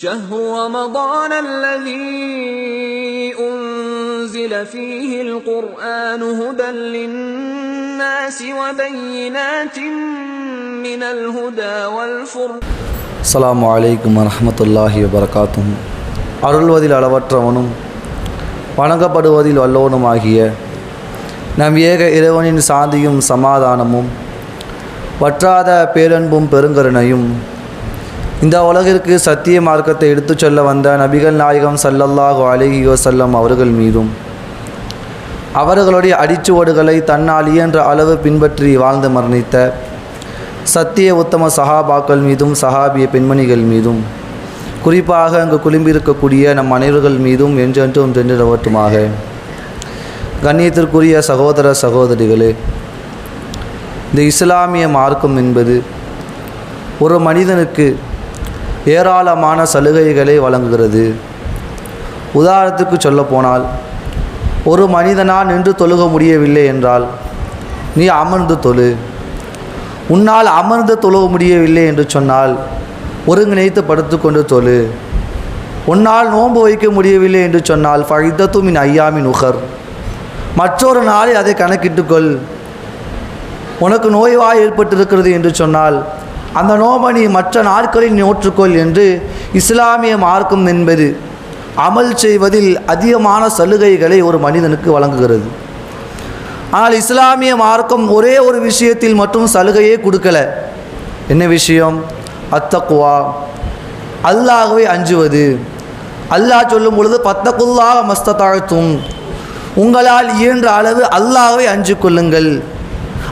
شهر رمضان الذي أنزل فيه القرآن هدى للناس وبينات من الهدى والفرقان அஸ்ஸலாமு அலைக்கும் வரஹ்மத்துல்லாஹி வபரகாத்தும் அருள்வதில் அளவற்றவனும் வணங்கப்படுவதில் வல்லோனுமாகிய நம் ஏக இறைவனின் சாந்தியும் சமாதானமும் வற்றாத பேரன்பும் பெருங்கருணையும் இந்த உலகிற்கு சத்திய மார்க்கத்தை எடுத்துச் சொல்ல வந்த நபிகள் நாயகம் சல்லல்லாஹு அலைஹி வஸல்லம் அவர்கள் மீதும் அவர்களுடைய அடிச்சுவடுகளை தன்னால் இயன்ற அளவு பின்பற்றி வாழ்ந்து மரணித்த சத்திய உத்தம சஹாபாக்கள் மீதும் சஹாபிய பெண்மணிகள் மீதும் குறிப்பாக அங்கு குழும்பியிருக்கக்கூடிய நம் அனைவர்கள் மீதும் என்றென்றும் சென்றிடவட்டுமாக கண்ணியத்திற்குரிய சகோதர சகோதரிகளே இந்த இஸ்லாமிய மார்க்கம் என்பது ஒரு மனிதனுக்கு ஏராளமான சலுகைகளை வழங்குகிறது. உதாரணத்துக்கு சொல்லப்போனால் ஒரு மனிதனால் நின்று தொழுக முடியவில்லை என்றால் நீ அமர்ந்து தொழு. உன்னால் அமர்ந்து தொழுக முடியவில்லை என்று சொன்னால் ஒருங்கிணைத்து படுத்துக்கொண்டு தொழு. உன்னால் நோன்பு வைக்க முடியவில்லை என்று சொன்னால் பழித்தத்தும் மின் ஐயாமின் உகர் மற்றொரு நாளில் அதை கணக்கிட்டுக்கொள் உனக்கு நோய்வாய் ஏற்பட்டிருக்கிறது என்று சொன்னால் அந்த நோம்பை நீ மற்ற நாட்களில் நோற்றுக்கொள் என்று இஸ்லாமிய மார்க்கம் என்பது அமல் செய்வதில் அதிகமான சலுகைகளை ஒரு மனிதனுக்கு வழங்குகிறது. ஆனால் இஸ்லாமிய மார்க்கம் ஒரே ஒரு விஷயத்தில் மட்டும் சலுகையே கொடுக்கல. என்ன விஷயம்? அத்தக்குவா. அல்லாகவே அஞ்சுவது. அல்லாஹ் சொல்லும் பொழுது பத்தக்குல்லாக மஸ்தத்தாழ்த்தும் உங்களால் இயன்ற அளவு அல்லாகவே அஞ்சு கொள்ளுங்கள்.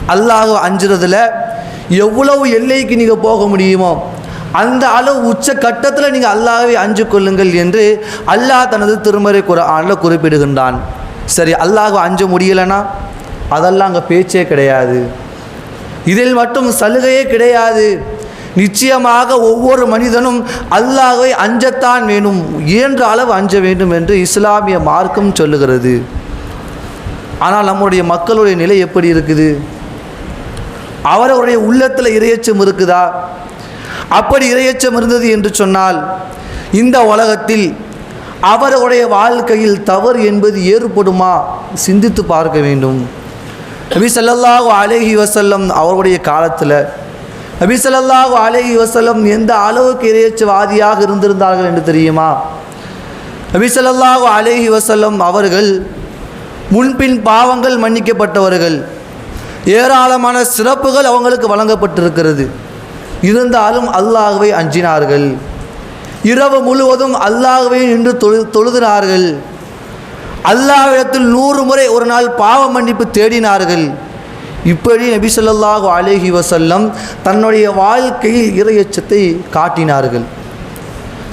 அல்லாஹ் அஞ்சுறதுல எவ்வளவு எல்லைக்கு நீங்கள் போக முடியுமோ அந்த அளவு உச்ச கட்டத்தில் நீங்கள் அல்லாஹ்வை அஞ்சு கொள்ளுங்கள் என்று அல்லாஹ் தனது திருமறை குரானில் குறிப்பிடுகின்றான். சரி அல்லாஹ் அஞ்ச முடியலைன்னா அதெல்லாம் அங்கே பேச்சே கிடையாது. இதில் மட்டும் சலுகையே கிடையாது. நிச்சயமாக ஒவ்வொரு மனிதனும் அல்லாஹை அஞ்சத்தான் வேணும் இயன்ற அளவு அஞ்ச வேண்டும் என்று இஸ்லாமிய மார்க்கம் சொல்லுகிறது. ஆனால் நம்முடைய மக்களுடைய நிலை எப்படி இருக்குது? அவரவருடைய உள்ளத்தில் இரையச்சம் இருக்குதா? அப்படி இரையச்சம் இருந்தது என்று சொன்னால் இந்த உலகத்தில் அவருடைய வாழ்க்கையில் தவறு என்பது ஏற்படுமா? சிந்தித்து பார்க்க வேண்டும். நபி சல்லாஹூ அலேஹி வசல்லம் அவருடைய காலத்தில் நபி சல்லாஹூ அலேஹி வசல்லம் எந்த அளவுக்கு இறையச்சவாதியாக இருந்திருந்தார்கள் என்று தெரியுமா? நபி சல்லாஹூ அலேஹி வசல்லம் அவர்கள் முன்பின் பாவங்கள் மன்னிக்கப்பட்டவர்கள். ஏராளமான சிறப்புகள் அவங்களுக்கு வழங்கப்பட்டிருக்கிறது. இருந்தாலும் அல்லாஹ்வை அஞ்சினார்கள். இரவு முழுவதும் அல்லாஹ்வை நின்று தொழு தொழுதினார்கள் அல்லாவிடத்தில் நூறு முறை ஒரு நாள் பாவ மன்னிப்பு தேடினார்கள். இப்படி நபி சொல்லாஹு அலேஹி வசல்லம் தன்னுடைய வாழ்க்கையில் இறையச்சத்தை காட்டினார்கள்.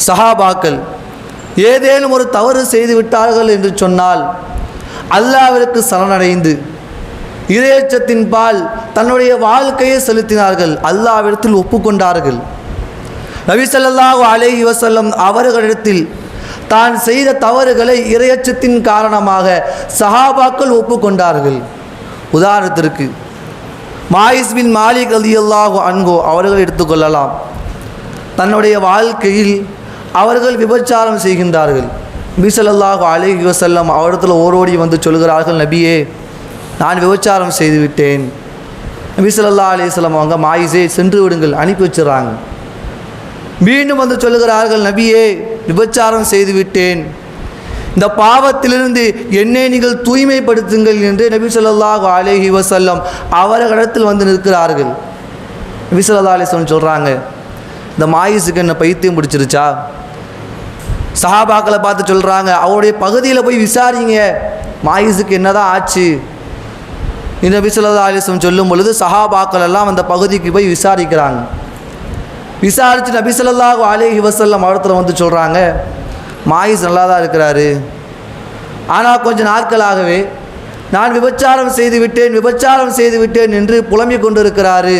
சஹாபாக்கள் ஏதேனும் ஒரு தவறு செய்து விட்டார்கள் என்று சொன்னால் அல்லாவிற்கு சரணடைந்து இறையச்சத்தின் பால் தன்னுடைய வாழ்க்கையை செலுத்தினார்கள். அல்லாவிடத்தில் ஒப்புக்கொண்டார்கள். நபி ஸல்லல்லாஹு அலைஹி அவர்களிடத்தில் தான் செய்த தவறுகளை இறையச்சத்தின் காரணமாக சஹாபாக்கள் ஒப்புக்கொண்டார்கள். உதாரணத்திற்கு மாயிஸ் பின் மாலிக் அலி அல்லாஹு அன்கோ அவர்கள் எடுத்துக்கொள்ளலாம் தன்னுடைய வாழ்க்கையில் அவர்கள் விபச்சாரம் செய்கின்றார்கள். நபி ஸல்லல்லாஹு அலைஹி வஸல்லம் அவரிடத்தில் ஓரோடி வந்து சொல்கிறார்கள் நபியே நான் விபச்சாரம் செய்து விட்டேன் நபி ஸல்லல்லாஹு அவங்க மாயிசே சென்று விடுங்கள் அனுப்பி வச்சிடறாங்க. மீண்டும் வந்து சொல்லுகிறார்கள் நபியே விபச்சாரம் செய்து விட்டேன் இந்த பாவத்திலிருந்து என்னை நீங்கள் தூய்மைப்படுத்துங்கள் என்று நபி சொல்லாஹு அலேஹி வசல்லம் அவர்களிடத்தில் வந்து நிற்கிறார்கள். நபி சொல்லா அலிஸ்லம் சொல்கிறாங்க இந்த மாயிசுக்கு என்ன பைத்தியம் பிடிச்சிருச்சா? சஹாபாக்களை பார்த்து சொல்கிறாங்க அவருடைய பகுதியில் போய் விசாரிங்க மாயிசுக்கு என்னதான் ஆச்சு? இந்த நபி ஸல்லல்லாஹு சொல்லும் பொழுது சஹாபாக்கள் எல்லாம் அந்த பகுதிக்கு போய் விசாரிக்கிறாங்க. விசாரித்து நபி ஸல்லல்லாஹு அலைஹி வஸல்லம் வந்து சொல்கிறாங்க மாயிஸ் நல்லா தான் இருக்கிறாரு. ஆனால் கொஞ்சம் நாட்களாகவே நான் விபச்சாரம் செய்து விட்டேன் விபச்சாரம் செய்து விட்டேன் என்று புலம்பிக் கொண்டிருக்கிறாரு.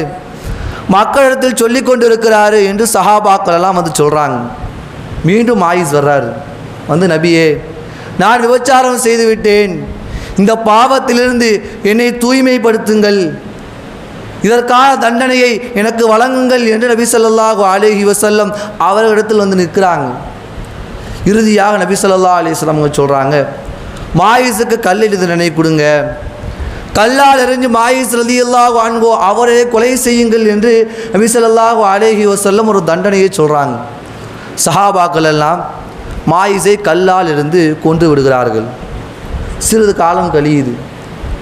மக்களிடத்தில் சொல்லி கொண்டிருக்கிறாரு என்று சஹாபாக்கள் எல்லாம் வந்து சொல்கிறாங்க மீண்டும் மாயிஸ் வர்றாரு. வந்து நபியே நான் விபச்சாரம் செய்து விட்டேன். இந்த பாவத்திலிருந்து என்னை தூய்மைப்படுத்துங்கள். இதற்கான தண்டனையை எனக்கு வழங்குங்கள் என்று நபி சொல்லாஹு அலேஹி வசல்லம் அவர்களிடத்தில் வந்து நிற்கிறாங்க. இறுதியாக நபி சொல்லா அலிஸ்லாம் சொல்கிறாங்க மாயிசுக்கு கல் எழுது நினை கொடுங்க. கல்லால் எறிஞ்சு மாயிஸ் ரலியல்லாஹு ஆண்கோ அவரை கொலை செய்யுங்கள் என்று நபி சொல்லாஹு அலேஹி வசல்லம் ஒரு தண்டனையை சொல்கிறாங்க சஹாபாக்கள் எல்லாம் மாயிஸை கல்லால் இருந்து கொன்று விடுகிறார்கள். சிறிது காலம் கழியுது.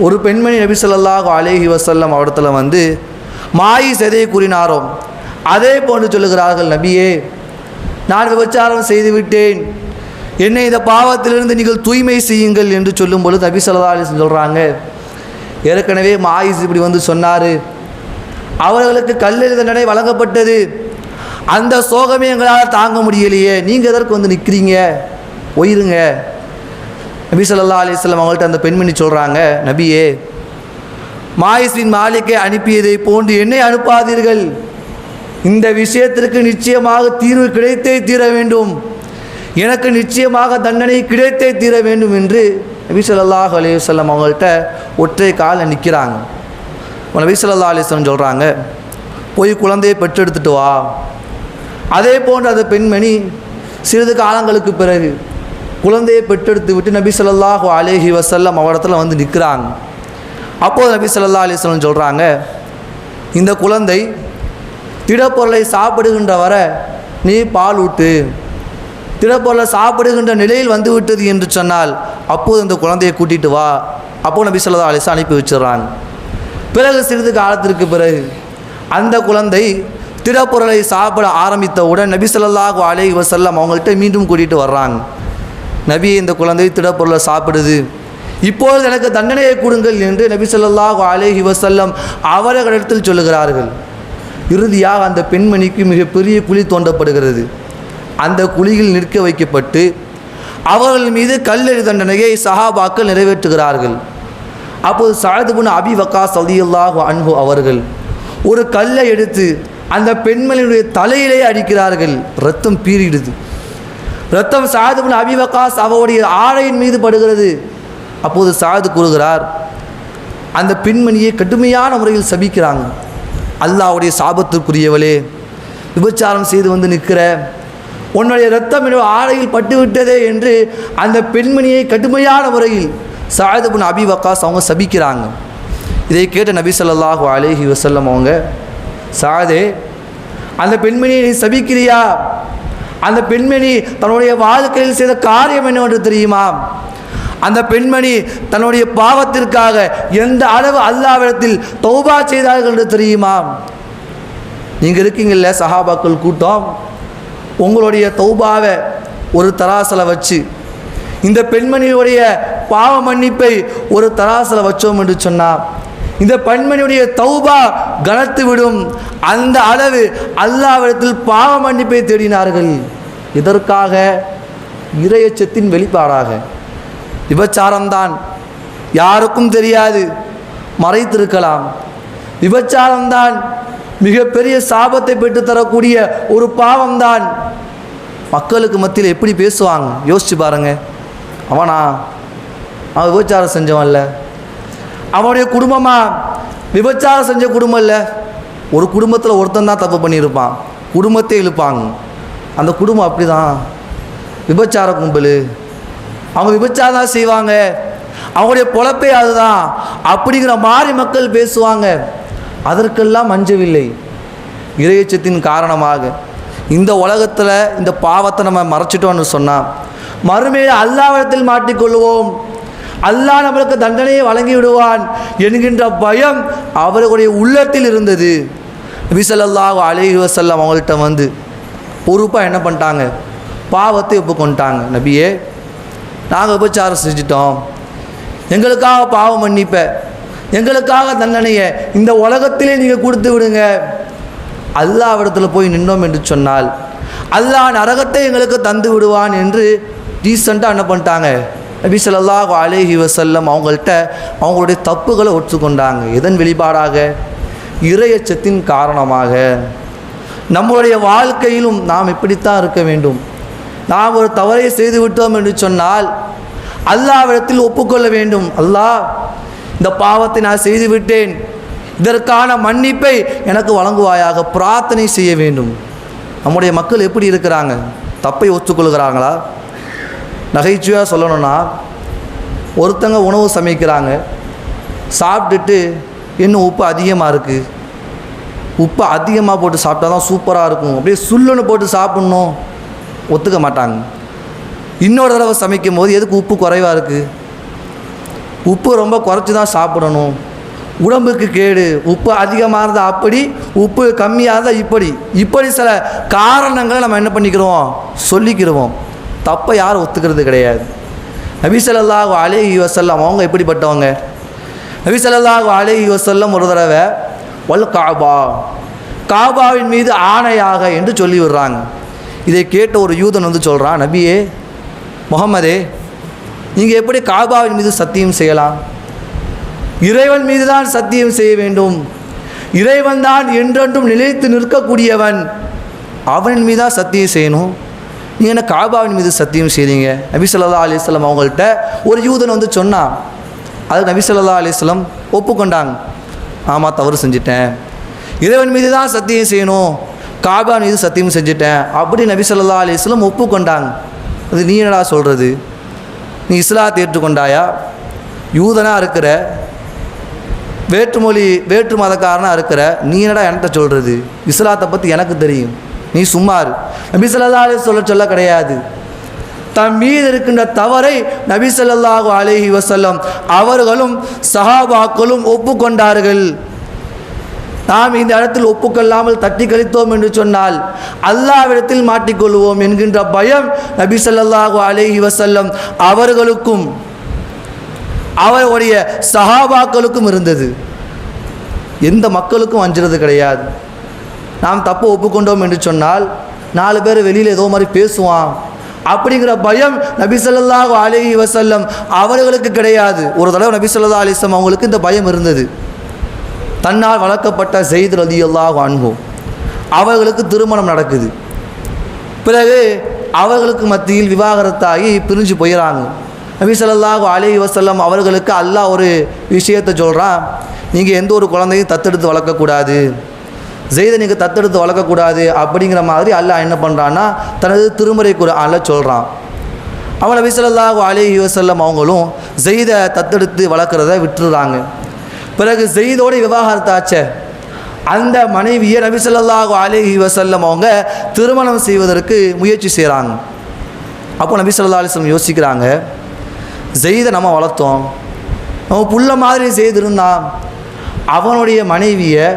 ஒரு பெண்மணி நபி ஸல்லல்லாஹு அலேஹி வசல்லம் அவடத்தில் வந்து மாயி எதை கூறினாரோ? அதே போன்று சொல்லுகிறார்கள் நபியே நான் விபச்சாரம் செய்துவிட்டேன். என்னை இந்த பாவத்திலிருந்து நீங்கள் தூய்மை செய்யுங்கள் என்று சொல்லும் பொழுது நபி சொல்லா அலைஹி சொல்கிறாங்க ஏற்கனவே மாயிஸ் இப்படி வந்து சொன்னார். அவர்களுக்கு கல்லெறி தண்டனை வழங்கப்பட்டது. அந்த சோகமே எங்களால் தாங்க முடியலையே. நீங்கள் எதற்கு வந்து நிற்கிறீங்க ஒயிருங்க. நபி சொல்லா அலிஸ்லாம் அவங்கள்ட்ட அந்த பெண்மணி சொல்கிறாங்க நபியே மாயிஸின் மாலிக்கை அனுப்பியதை போன்று என்னை அனுப்பாதீர்கள். இந்த விஷயத்திற்கு நிச்சயமாக தீர்வு கிடைத்தே தீர வேண்டும். எனக்கு நிச்சயமாக தண்டனை கிடைத்தே தீர வேண்டும் என்று நபி சொல்லாஹ் அலைஹி அவங்கள்ட்ட ஒற்றை காலில் நிற்கிறாங்க நபி சொல்லா அலிஸ்லம் சொல்கிறாங்க போய் குழந்தையை பெற்றெடுத்துட்டு வா. அதே போன்று அந்த பெண்மணி சிறிது காலங்களுக்கு பிறகு குழந்தையை பெற்றெடுத்து விட்டு நபி சொல்லாஹு அலேஹி வசல்லம் அவரிடத்துல வந்து நிற்கிறாங்க. அப்போது நபி சொல்லா அலைஹி சொல்கிறாங்க இந்த குழந்தை திடப்பொருளை சாப்பிடுகின்ற வரை நீ பால் ஊட்டு. திடப்பொருளை சாப்பிடுகின்ற நிலையில் வந்து விட்டது என்று சொன்னால் அப்போது இந்த குழந்தையை கூட்டிட்டு வா. அப்போது நபி சொல்லா அலைஹி அனுப்பி வச்சிடுறாங்க. பிறகு சிறிது காலத்திற்கு பிறகு அந்த குழந்தை திடப்பொருளை சாப்பிட ஆரம்பித்தவுடன் நபி சொல்லாஹு அலைஹி வஸல்லம் அவங்கள்ட்ட மீண்டும் கூட்டிகிட்டு வர்றாங்க. நபி இந்த குழந்தை திடப்பொருளை சாப்பிடுது. இப்பொழுது எனக்கு தண்டனையை கொடுங்கள் என்று நபி சொல்லாஹு அலேஹி வசல்லம் அவர்களிடத்தில் சொல்லுகிறார்கள். இறுதியாக அந்த பெண்மணிக்கு மிகப்பெரிய குழி தோண்டப்படுகிறது. அந்த குழியில் நிற்க வைக்கப்பட்டு அவர்கள் மீது கல்லெறி தண்டனையை சஹாபாக்கள் நிறைவேற்றுகிறார்கள். அப்போது சாயதுபுன் அபி வக்கா சதியுல்லாஹு அன்பு அவர்கள் ஒரு கல்லை எடுத்து அந்த பெண்மணியுடைய தலையிலே அடிக்கிறார்கள். ரத்தம் பீறிடுது. ரத்தம் சாதுபின் அபிவகாஸ் அவருடைய ஆடையின் மீது படுகிறது. அப்போது சாது கூறுகிறார் அந்த பெண்மணியை கடுமையான முறையில் சபிக்கிறாங்க. அல்லாஹ்வுடைய சாபத்திற்குரியவளே விபச்சாரம் செய்து வந்து நிற்கிற உன்னுடைய ரத்தம் என்னுடைய ஆடையில் பட்டு விட்டதே என்று அந்த பெண்மணியை கடுமையான முறையில் சாயதுபுன் அபி வக்காஸ் அவங்க சபிக்கிறாங்க. இதை கேட்ட நபி சொல்லாஹு அலேஹி வசல்லம் அவங்க சாதே அந்த பெண்மணியை நீ சபிக்கிறியா? அந்த பெண்மணி தன்னுடைய வாழ்க்கையில் செய்த காரியம் என்னவென்று தெரியுமா? அந்த பெண்மணி தன்னுடைய பாவத்திற்காக எந்த அளவு அல்லாவிடத்தில் தௌபா செய்தார்கள் என்று தெரியுமா? நீங்கள் இருக்கீங்கல்ல சஹாபாக்கள் கூட்டம்? உங்களுடைய தௌபாவை ஒரு தராசில் வச்சு இந்த பெண்மணியுடைய பாவ மன்னிப்பை ஒரு தராசில் வச்சோம் என்று சொன்னால் இந்த பெண்மணியுடைய தௌபா கனத்து விடும் அந்த அளவு அல்லாவிடத்தில் பாவ மன்னிப்பை தேடினார்கள். இதற்காக இரையச்சத்தின் வெளிப்பாடாக. விபச்சாரம்தான். யாருக்கும் தெரியாது. மறைத்திருக்கலாம். விபச்சாரம்தான் மிகப்பெரிய சாபத்தை பெற்றுத்தரக்கூடிய ஒரு பாவம்தான். மக்களுக்கு மத்தியில் எப்படி பேசுவாங்க? யோசிச்சு பாருங்க. அவனா? அவன் விபச்சாரம் செஞ்சவன்ல அவனுடைய குடும்பமா? விபச்சாரம் செஞ்ச குடும்பம் இல்லை. ஒரு குடும்பத்தில் ஒருத்தன் தான் தப்பு பண்ணியிருப்பான். குடும்பத்தை இழுப்பாங்க. அந்த குடும்பம் அப்படி தான் விபச்சார கும்பல். அவங்க விபச்சாரம் தான் செய்வாங்க. அவங்களுடைய பொழப்பே அதுதான். அப்படிங்கிற மாதிரி மக்கள் பேசுவாங்க. அதற்கெல்லாம் மஞ்சவில்லை இறையச்சத்தின் காரணமாக இந்த உலகத்தில் இந்த பாவத்தை நம்ம மறைச்சிட்டோம்னு சொன்னால் மறுமையில் அல்லாவிடத்தில் மாட்டிக்கொள்வோம். அல்லாஹ் நம்மளுக்கு தண்டனையை வழங்கி விடுவான் என்கின்ற பயம் அவர்களுடைய உள்ளத்தில் இருந்தது. விசலல்லாஹு அலைஹி வஸல்லம் அவங்கள்ட்ட வந்து பொறுப்பாக என்ன பண்ணிட்டாங்க? பாவத்தை ஒப்புக்கொண்டாங்க நபியே நாங்கள் உபச்சாரம் செஞ்சிட்டோம். எங்களுக்காக பாவம் மன்னிப்ப எங்களுக்காக தண்டனையை இந்த உலகத்திலே நீங்கள் கொடுத்து விடுங்க. அல்லாவிடத்தில் போய் நின்றோம் என்று சொன்னால் அல்லாஹ் நரகத்தை எங்களுக்கு தந்து விடுவான் என்று டீசெண்டாக என்ன பண்ணிட்டாங்க? நபி சொல்லாஹ் அலேஹி வசல்லம் அவங்கள்ட்ட அவங்களுடைய தப்புகளை ஒற்றுக்கொண்டாங்க எதன் வெளிப்பாடாக? இறையச்சத்தின் காரணமாக. நம்மளுடைய வாழ்க்கையிலும் நாம் இப்படித்தான் இருக்க வேண்டும். நாம் ஒரு தவறை செய்து விட்டோம் என்று சொன்னால் அல்லாவிடத்தில் ஒப்புக்கொள்ள வேண்டும். அல்லாஹ் இந்த பாவத்தை நான் செய்து விட்டேன் இதற்கான மன்னிப்பை எனக்கு வழங்குவாயாக. பிரார்த்தனை செய்ய வேண்டும். நம்முடைய மக்கள் எப்படி இருக்கிறாங்க? தப்பை ஒத்துக்கொள்கிறாங்களா? நகைச்சுவையாக சொல்லணும்னா ஒருத்தங்க உணவு சமைக்கிறாங்க சாப்பிட்டுட்டு இன்னும் உப்பு அதிகமாக இருக்குது உப்பு அதிகமாக போட்டு சாப்பிட்டா தான் சூப்பராக இருக்கும். அப்படியே சுல்லுன்னு போட்டு சாப்பிட்ணும். ஒத்துக்க மாட்டாங்க. இன்னொரு தடவை சமைக்கும் போது எதுக்கு உப்பு குறைவாக இருக்குது உப்பு ரொம்ப குறைச்சி தான் சாப்பிடணும். உடம்புக்கு கேடு. உப்பு அதிகமாக இருந்தால் அப்படி உப்பு கம்மியாக இருந்தால் இப்படி. இப்படி சில காரணங்களை நம்ம என்ன பண்ணிக்கிறோம் சொல்லிக்கிறோம் தப்பை யாரும் ஒத்துக்கிறது கிடையாது. நபி அலே யுவசல்லம் அவங்க எப்படிப்பட்டவங்க? நபி அலே யுவசல்லம் ஒரு தடவை வல் காபா. காபாவின் மீது ஆணையாக என்று சொல்லி விடுறாங்க இதை கேட்ட ஒரு யூதன் வந்து சொல்கிறான் நபியே முகமதே நீங்கள் எப்படி காபாவின் மீது சத்தியம் செய்யலாம்? இறைவன் மீது தான் சத்தியம் செய்ய வேண்டும். இறைவன் தான் என்றென்றும் நிலைத்து நிற்கக்கூடியவன். அவனின் மீது தான் சத்தியம் செய்யணும். நீ என்ன காபாவின் மீது சத்தியம் செய்தீங்க நபிசல்லா அலிஸ்லாம் அவங்கள்ட்ட ஒரு யூதன் வந்து சொன்னான். அது நபிசல்லா அலிஸ்லாம் ஒப்புக்கொண்டாங்க. ஆமாம் தவறு செஞ்சிட்டேன். இறைவன் மீது தான் சத்தியம் செய்யணும். காபா மீது சத்தியம் செஞ்சுட்டேன். அப்படி நபி சொல்லா அலி இஸ்லாம் ஒப்புக்கொண்டாங்க. அது நீ என்னடா சொல்கிறது நீ இஸ்லாத்தை ஏற்றுக்கொண்டாயா யூதனாக இருக்கிற வேற்றுமொழி வேற்று மதக்காரனாக இருக்கிற நீ என்னடா என்கிட்ட சொல்கிறது இஸ்லாத்தை பற்றி எனக்கு தெரியும். நீ சும்மாரு நபி சொல்லா அலி சொல்ல சொல்ல கிடையாது. தம் மீது இருக்கின்ற தவறை நபிசல்லாஹு ஸல்லல்லாஹு வசல்லம் அவர்களும் சஹாபாக்களும் ஒப்புக்கொண்டார்கள். நாம் இந்த இடத்தில் ஒப்புக்கொள்ளாமல் தட்டி கழித்தோம் என்று சொன்னால் அல்லாவிடத்தில் மாட்டிக்கொள்வோம் என்கின்ற பயம் நபி ஸல்லல்லாஹு அலேஹி வசல்லம் அவர்களுக்கும் அவருடைய சஹாபாக்களுக்கும் இருந்தது. எந்த மக்களுக்கும் அஞ்சுறது கிடையாது. நாம் தப்பு ஒப்புக்கொண்டோம் என்று சொன்னால் நாலு பேர் வெளியில் ஏதோ மாதிரி பேசுவான். அப்படிங்கிற பயம் நபி சொல்லாஹ் அலி வசல்லம் அவர்களுக்கு கிடையாது. ஒரு தடவை நபி சொல்லா அலைஹி அவங்களுக்கு இந்த பயம் இருந்தது. தன்னால் வளர்க்கப்பட்ட செய்து ரதியல்லாஹு அன்போம் அவர்களுக்கு திருமணம் நடக்குது. பிறகு அவர்களுக்கு மத்தியில் விவாகரத்தாகி பிரிஞ்சு போயிடறாங்க நபி ஸல்லல்லாஹு அலி வசல்லம் அவர்களுக்கு அல்லாஹ் ஒரு விஷயத்தை சொல்கிறான் நீங்கள் எந்த ஒரு குழந்தையும் தத்தெடுத்து வளர்க்கக்கூடாது. ஜெய்தை நீங்கள் தத்தெடுத்து வளர்க்கக்கூடாது அப்படிங்கிற மாதிரி அல்லாஹ் என்ன பண்ணுறான்னா தனது திருமறை குரான்ல சொல்கிறான் அவன் நபி ஸல்லல்லாஹு வசல்லம் அவங்களும் ஜெய்தை தத்தெடுத்து வளர்க்குறத விட்டுறாங்க. பிறகு ஜெய்தோட விவாகரத்தாச்சே அந்த மனைவியை நபிசல்லாஹு ஸல்லல்லாஹு வசல்லம் அவங்க திருமணம் செய்வதற்கு முயற்சி செய்கிறாங்க அப்போ நபிசல்லா அலிஸ்லம் யோசிக்கிறாங்க ஜெய்தை நம்ம வளர்த்தோம். நம்ம புள்ள மாதிரி செய்திருந்தான் அவனுடைய மனைவியை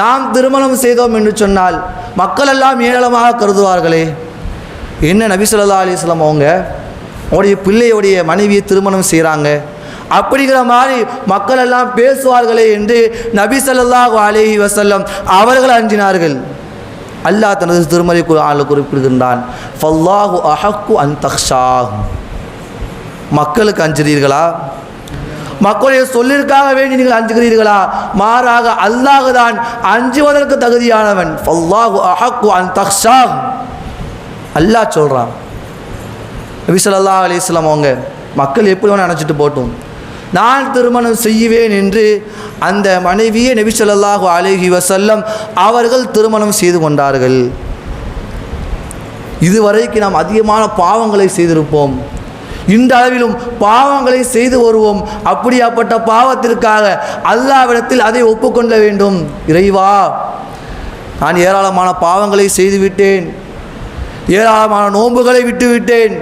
நாம் திருமணம் செய்தோம் என்று சொன்னால் மக்கள் எல்லாம் ஏளனமாக கருதுவார்களே. என்ன நபிசுல்லா அலிஸ்லாம் அவங்க? அவருடைய பிள்ளையுடைய மனைவியை திருமணம் செய்கிறாங்க அப்படிங்கிற மாதிரி மக்கள் எல்லாம் பேசுவார்களே என்று நபி ஸல்லல்லாஹு அலைஹி அவர்கள் அஞ்சினார்கள். அல்லாஹ் தனது திருமறை குர்ஆனில் குறிப்பிடுகின்றான் ஃபல்லாஹு அஹக்கு அன் தக்ஷாஹ் மக்களுக்கு அஞ்சுறீர்களா? மக்களுடைய சொல்லிற்காக வேண்டி நீங்கள் அஞ்சுகிறீர்களா? மாறாக அல்லாஹ் தான் அஞ்சுவதற்கு தகுதியானவன். ஃபல்லாஹு அஹக்கு அன் தக்ஷாஹ் அல்லாஹ் சொல்கிறான் நபி ஸல்லல்லாஹு அலைஹி அவங்க மக்கள் எப்படி வேணால் நினச்சிட்டு போட்டும். நான் திருமணம் செய்வேன் என்று அந்த மனைவியை நபி ஸல்லல்லாஹு அலைஹி வஸல்லம் அவர்கள் திருமணம் செய்து கொண்டார்கள். இதுவரைக்கு நாம் அதிகமான பாவங்களை செய்திருப்போம். இந்த அளவிலும் பாவங்களை செய்து வருவோம். அப்படியாப்பட்ட பாவத்திற்காக அல்லாவிடத்தில் அதை ஒப்புக்கொள்ள வேண்டும். இறைவா நான் ஏராளமான பாவங்களை செய்துவிட்டேன். ஏராளமான நோன்புகளை விட்டுவிட்டேன்.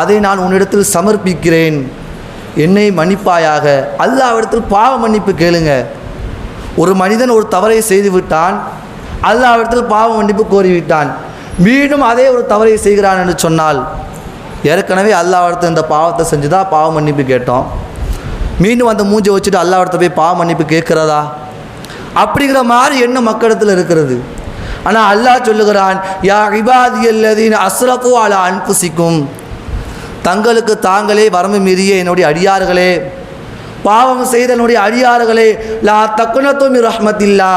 அதை நான் உன்னிடத்தில் சமர்ப்பிக்கிறேன். என்னை மன்னிப்பாயாக. அல்லாவிடத்தில் பாவ மன்னிப்பு கேளுங்க. ஒரு மனிதன் ஒரு தவறை செய்து விட்டான் அல்லாவிடத்தில் பாவ மன்னிப்பு கோரிவிட்டான். மீண்டும் அதே ஒரு தவறை செய்கிறான் என்று சொன்னால் ஏற்கனவே அல்லாவிடத்தில் இந்த பாவத்தை செஞ்சு தான் பாவ மன்னிப்பு கேட்டோம். மீண்டும் அந்த மூஞ்சை வச்சுட்டு அல்லாவிடத்தை போய் பாவ மன்னிப்பு கேட்குறதா? அப்படிங்கிற மாதிரி எண்ணம் மக்களிடத்தில் இருக்கிறது. ஆனால் அல்லாஹ் சொல்லுகிறான் யா இபாதி அல்லதின் அஸ்ரஃபு அல அன்புசிக்கும் தங்களுக்கு தாங்களே வரம்பு மீறிய என்னுடைய அடியார்களே. பாவம் செய்த என்னுடைய அடியார்களே லா தக்குனத்தும் ரஹ்மத்தில்லா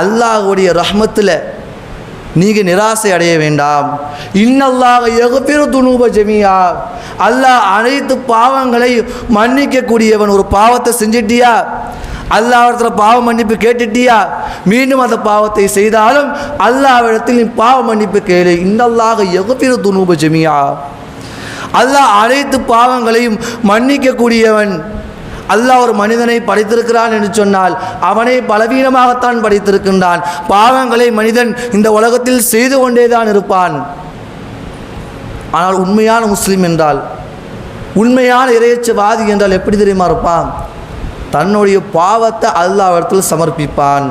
அல்லாஹுடைய ரஹ்மத்தில் நீங்கள் நிராசை அடைய வேண்டாம். இன்னல்லாக எகுப்பிரு துணூப ஜெமியா. அல்லாஹ் அனைத்து பாவங்களை மன்னிக்கக்கூடியவன் ஒரு பாவத்தை செஞ்சிட்டியா? அல்லாவிடத்தில் பாவ மன்னிப்பு கேட்டுட்டியா? மீண்டும் அந்த பாவத்தை செய்தாலும் அல்லாவிடத்தில் நீ பாவ மன்னிப்பு கேளு. இன்னல்லாக எகுப்பிரு துணூப ஜெமியா. அல்லாஹ் அனைத்து பாவங்களையும் மன்னிக்கக்கூடியவன் அல்லாஹ் ஒரு மனிதனை படைத்திருக்கிறான் என்று சொன்னால் அவனை பலவீனமாகத்தான் படைத்திருக்கின்றான். பாவங்களை மனிதன் இந்த உலகத்தில் செய்து கொண்டேதான் இருப்பான். ஆனால் உண்மையான முஸ்லீம் என்றால் உண்மையான இறையச்சவாதி என்றால் எப்படி தெரியுமா இருப்பான்? தன்னுடைய பாவத்தை அல்லாவிடத்தில் சமர்ப்பிப்பான்.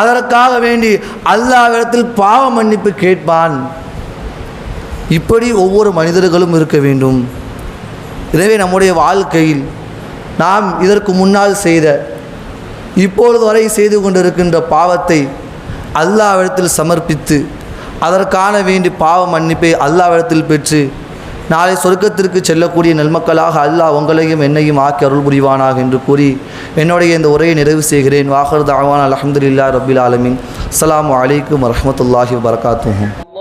அதற்காக வேண்டி அல்லாவிடத்தில் பாவ மன்னிப்பு கேட்பான். இப்படி ஒவ்வொரு மனிதர்களும் இருக்க வேண்டும். எனவே நம்முடைய வாழ்க்கையில் நாம் இதற்கு முன்னால் செய்த இப்பொழுது வரை செய்து கொண்டிருக்கின்ற பாவத்தை அல்லாவிடத்தில் சமர்ப்பித்து அதற்கான வேண்டி பாவ மன்னிப்பை அல்லாவிடத்தில் பெற்று நாளை சொர்க்கத்திற்கு செல்லக்கூடிய நெல்மக்களாக அல்லாஹ் உங்களையும் என்னையும் ஆக்கி அருள் புரிவானாக என்று கூறி என்னுடைய இந்த உரையை நிறைவு செய்கிறேன். வாஹர் தாவான் அலமதுல்லா ரபில் ஆலமின். அஸ்லாம் அலைக்கும் வரமத்துல்லாஹி வரகாத்துஹும்